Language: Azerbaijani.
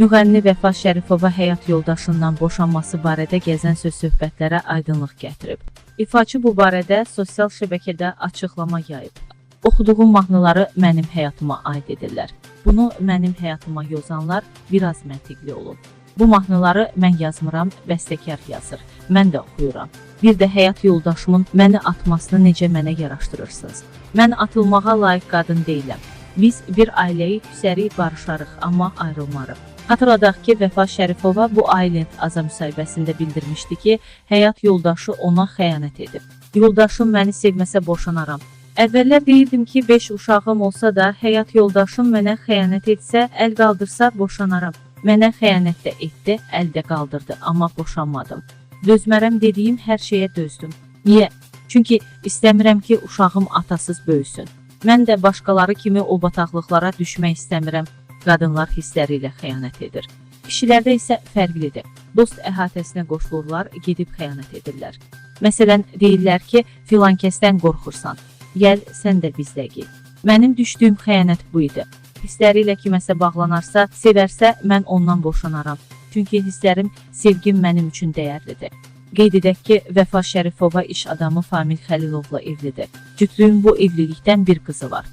Müğənni Vəfa Şərifova həyat yoldaşından boşanması barədə gəzən söz-söhbətlərə aydınlıq gətirib. İfaçı bu barədə sosial şəbəkədə açıqlama yayıb. Oxuduğum mahnıları mənim həyatıma aid edirlər. Bunu mənim həyatıma yozanlar biraz məntiqli olub. Bu mahnıları mən yazmıram, bəstəkar yazır. Mən də oxuyuram. Bir də həyat yoldaşımın məni atmasını necə mənə yaraşdırırsınız. Mən atılmağa layiq qadın deyiləm. Biz bir ailəyi küsərik, barışarıq, amma ayrılmarıq. Xatırladaq ki, Vəfa Şərifova bu Ailent Aza müsahibəsində bildirmişdi ki, həyat yoldaşı ona xəyanət edib. Yoldaşım məni sevməsə boşanaram. Əvvəllər deyirdim ki, 5 uşağım olsa da həyat yoldaşım mənə xəyanət etsə, əl qaldırsa boşanaram. Mənə xəyanət də etdi, əl də qaldırdı, amma boşanmadım. Dözmərəm dediyim hər şeyə dözdüm. Niyə? Çünki istəmirəm ki, uşağım atasız böyüsün. Mən də başqaları kimi o bataqlıqlara düşmək istəmirəm. Qadınlar hissləri ilə xəyanət edir. Kişilərdə isə fərqlidir. Dost əhatəsinə qoşulurlar, gedib xəyanət edirlər. Məsələn, deyirlər ki, filan kəsdən qorxursan. Gəl, sən də bizdə ged. Mənim düşdüyüm xəyanət bu idi. Hissləri ilə kiməsə bağlanarsa, sevərsə, mən ondan boşanaram. Çünki hisslərim, sevgim mənim üçün dəyərlidir. Qeyd edək ki, Vəfa Şərifova iş adamı Famil Xəlilovla evlidir. Cütlüyün bu evlilikdən bir qızı var.